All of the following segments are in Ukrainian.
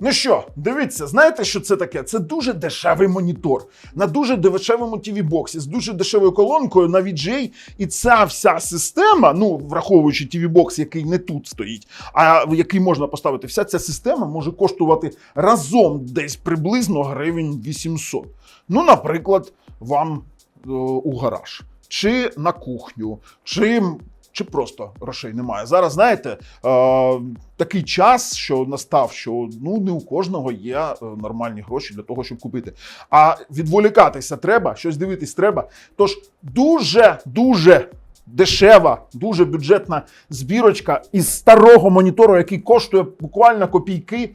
Ну що, дивіться, знаєте, що це таке? Це дуже дешевий монітор на дуже дешевому tv боксі з дуже дешевою колонкою на VGA. І ця вся система, ну враховуючи tv бокс який не тут стоїть, а який можна поставити, вся ця система може коштувати разом десь приблизно гривень 800. Ну, наприклад, вам е, у гараж, чи на кухню, чи. Чи просто грошей немає. Зараз знаєте, е, такий час, що настав, що ну не у кожного є е, нормальні гроші для того, щоб купити. А відволікатися треба, щось дивитись треба. Тож дуже дуже дешева, дуже бюджетна збірочка із старого монітору, який коштує буквально копійки е,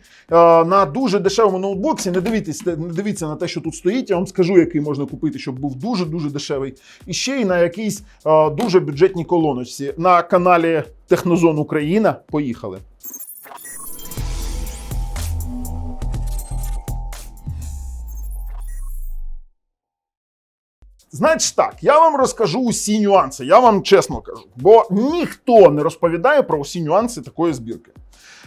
на дуже дешевому ноутбуксі. Не дивіться, не дивіться на те, що тут стоїть. Я вам скажу, який можна купити, щоб був дуже дуже дешевий. І ще й на якійсь е, дуже бюджетній колоночці на каналі Технозон Україна. Поїхали. Значить так, я вам розкажу усі нюанси. Я вам чесно кажу, бо ніхто не розповідає про усі нюанси такої збірки.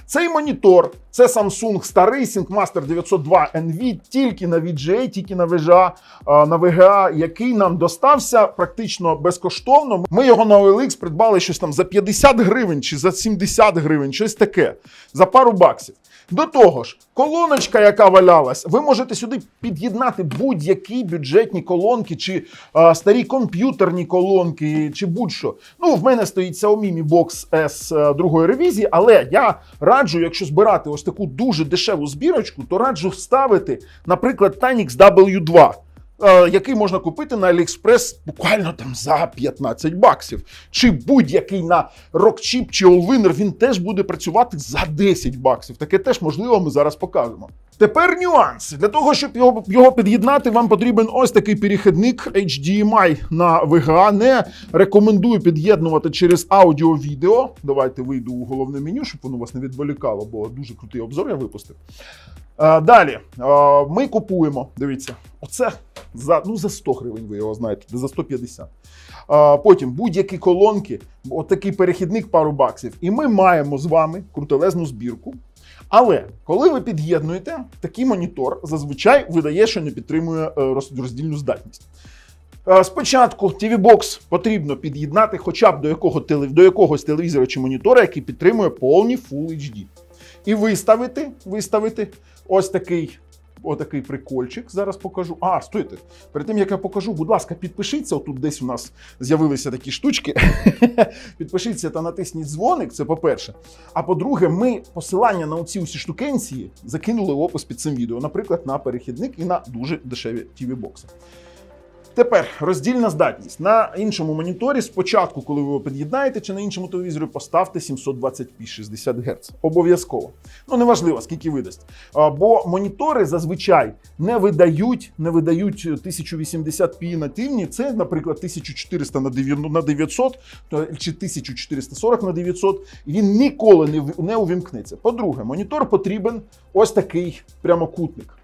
Цей монітор це Samsung старий SyncMaster 902 NV, тільки на VGA, тільки на VGA, на VGA, який нам достався практично безкоштовно. Ми його на OLX придбали щось там за 50 гривень чи за 70 гривень, щось таке, за пару баксів. До того ж, колоночка, яка валялась, ви можете сюди під'єднати будь-які бюджетні колонки, чи а, старі комп'ютерні колонки, чи будь-що. Ну, в мене стоїть Xiaomi Mi Box S е, другої ревізії, але я раджу, якщо збирати ось таку дуже дешеву збірочку, то раджу вставити, наприклад, Tanix W2. е, Який можна купити на AliExpress буквально там за 15 баксів. Чи будь-який на Rockchip чи Allwinner, він теж буде працювати за 10 баксів. Таке теж можливо, ми зараз покажемо. Тепер нюанси. Для того, щоб його, його під'єднати, вам потрібен ось такий перехідник HDMI на VGA. Не рекомендую під'єднувати через аудіо-відео. Давайте вийду у головне меню, щоб воно вас не відволікало, бо дуже крутий обзор я випустив. Е, Далі е, ми купуємо. Дивіться, оце за, ну, за 100 гривень, ви його знаєте, за 150. Е, Потім будь-які колонки, отакий перехідник пару баксів. І ми маємо з вами крутелезну збірку. Але коли ви під'єднуєте, такий монітор зазвичай видає, що не підтримує е, роздільну здатність. Е, Спочатку TV-Box потрібно під'єднати хоча б до, якого, до якогось телевізора чи монітора, який підтримує повні Full HD. І виставити, виставити ось такий, отакий прикольчик. Зараз покажу. А, стойте. Перед тим як я покажу, будь ласка, підпишіться. Отут десь у нас з'явилися такі штучки. підпишіться та натисніть дзвоник. Це по-перше. А по-друге, ми посилання на оці усі штукенції закинули в опис під цим відео, наприклад, на перехідник і на дуже дешеві TV-бокси. Тепер роздільна здатність. На іншому моніторі спочатку, коли ви його під'єднаєте, чи на іншому телевізорі, поставте 720p 60 Гц. Обов'язково. Ну, неважливо, скільки видасть. Бо монітори зазвичай не видають, не видають 1080p нативні. Це, наприклад, 1400 на 900 на 900 то- чи 1440 на 900. Він ніколи не, не увімкнеться. По-друге, монітор потрібен ось такий прямокутник.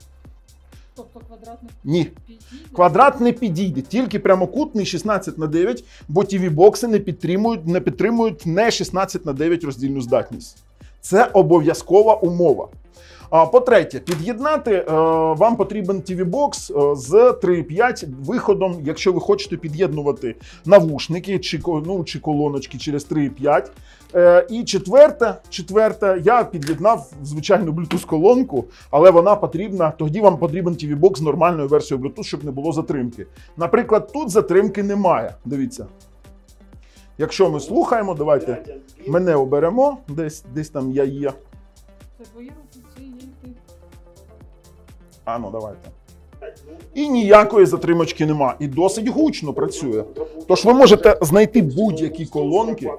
Тобто квадратний Ні, підійде? Квадрат не підійде, тільки прямокутний 16 на 9, бо tv бокси не підтримують, не підтримують не 16 на 9 роздільну здатність. Це обов'язкова умова. А, По-третє, під'єднати е, вам потрібен TV-бокс е, з 3.5 виходом, якщо ви хочете під'єднувати навушники чи, ну, чи колоночки через 3.5. Е, і четверте, четверте, я під'єднав звичайну Bluetooth колонку, але вона потрібна. Тоді вам потрібен TV-бокс з нормальною версією Bluetooth, щоб не було затримки. Наприклад, тут затримки немає. Дивіться. Якщо ми слухаємо, давайте мене оберемо, десь, десь там я є. Це твої руки. А ну давайте. І ніякої затримочки нема. І досить гучно працює. Тож ви можете знайти будь-які колонки,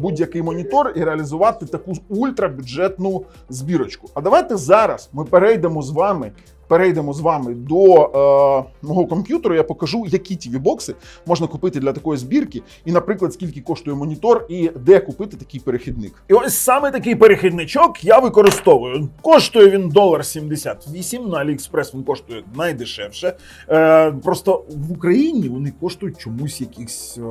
будь-який монітор і реалізувати таку ультрабюджетну збірочку. А давайте зараз ми перейдемо з вами перейдемо з вами до е, мого комп'ютеру, я покажу, які tv бокси можна купити для такої збірки, і, наприклад, скільки коштує монітор, і де купити такий перехідник. І ось саме такий перехідничок я використовую. Коштує він долар 78, на AliExpress він коштує найдешевше. Е, просто в Україні вони коштують чомусь якихось е,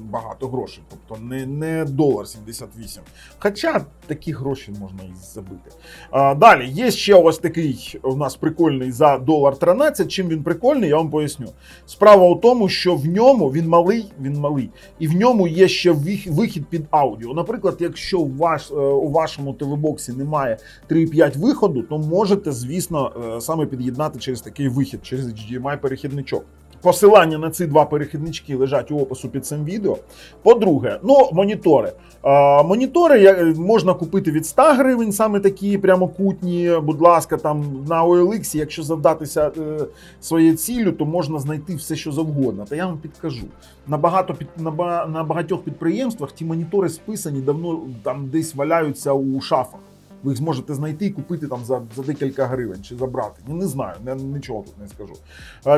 багато грошей, тобто не, не долар 78. Хоча такі гроші можна і забити. А, далі є ще ось такий у нас прикольний за долар 13. Чим він прикольний, я вам поясню. Справа у тому, що в ньому він малий, він малий, і в ньому є ще вихід під аудіо. Наприклад, якщо у, ваш, е, у вашому ТВ-боксі немає 3.5 виходу, то можете, звісно, е, саме під'єднати через такий вихід, через HDMI перехідничок. Посилання на ці два перехіднички лежать у опису під цим відео. По-друге, ну монітори. А, монітори можна купити від 100 гривень, саме такі прямокутні. Будь ласка, там на OLX, якщо завдатися е, своєю ціллю, то можна знайти все, що завгодно. Та я вам підкажу. На, під, на, на багатьох підприємствах ті монітори списані давно там десь валяються у шафах. Ви їх зможете знайти і купити там за, за декілька гривень чи забрати. Ну, не знаю, не, нічого тут не скажу.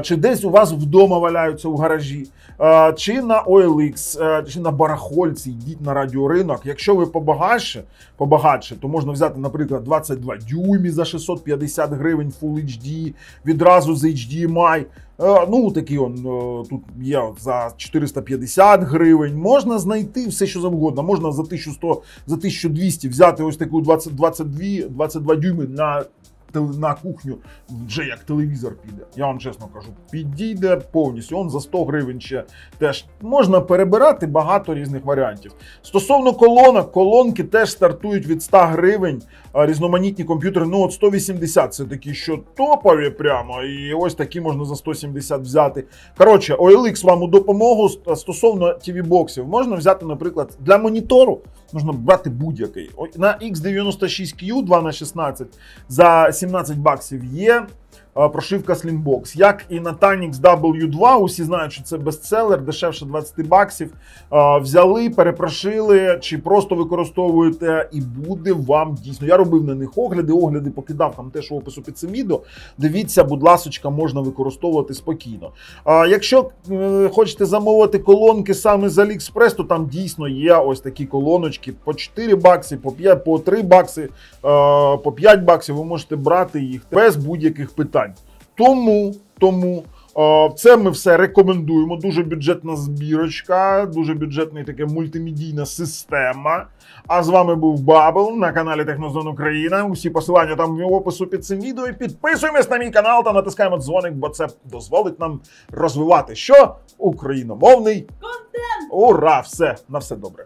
Чи десь у вас вдома валяються у гаражі, чи на OLX, чи на барахольці, йдіть на радіоринок. Якщо ви побагатше, побагатше, то можна взяти, наприклад, 22 дюймі за 650 гривень Full HD, відразу з HDMI. Е, Ну, такий он е, тут є за 450 гривень. Можна знайти все, що завгодно. Можна за 1100, за 1200 взяти ось таку 20, 22, 22 дюйми на, на кухню, вже як телевізор піде. Я вам чесно кажу, підійде повністю. Он за 100 гривень ще теж можна перебирати багато різних варіантів. Стосовно колонок, колонки теж стартують від 100 гривень. Різноманітні комп'ютери, ну от 180 це такі, що топові прямо, і ось такі можна за 170 взяти. Коротше, OLX вам у допомогу стосовно tv боксів можна взяти, наприклад, для монітору можна брати будь-який. На X96Q 2х16 за 17 баксів є. Прошивка Slimbox, як і на Tanix W2, усі знають, що це бестселер, дешевше 20 баксів. Взяли, перепрошили, чи просто використовуєте, і буде вам дійсно. Я робив на них огляди, огляди покидав там теж у опису під цим відео. Дивіться, будь ласочка, можна використовувати спокійно. Якщо хочете замовити колонки саме з AliExpress, то там дійсно є ось такі колоночки по 4 бакси, по 5, по 3 бакси, по 5 баксів. Ви можете брати їх без будь-яких питань. Тому, тому. е, Це ми все рекомендуємо. Дуже бюджетна збірочка, дуже бюджетна така мультимедійна система. А з вами був Бабл на каналі Технозон Україна. Усі посилання там в опису під цим відео. І підписуємось на мій канал та натискаємо дзвоник, бо це дозволить нам розвивати що? Україномовний контент. Ура! Все на все добре.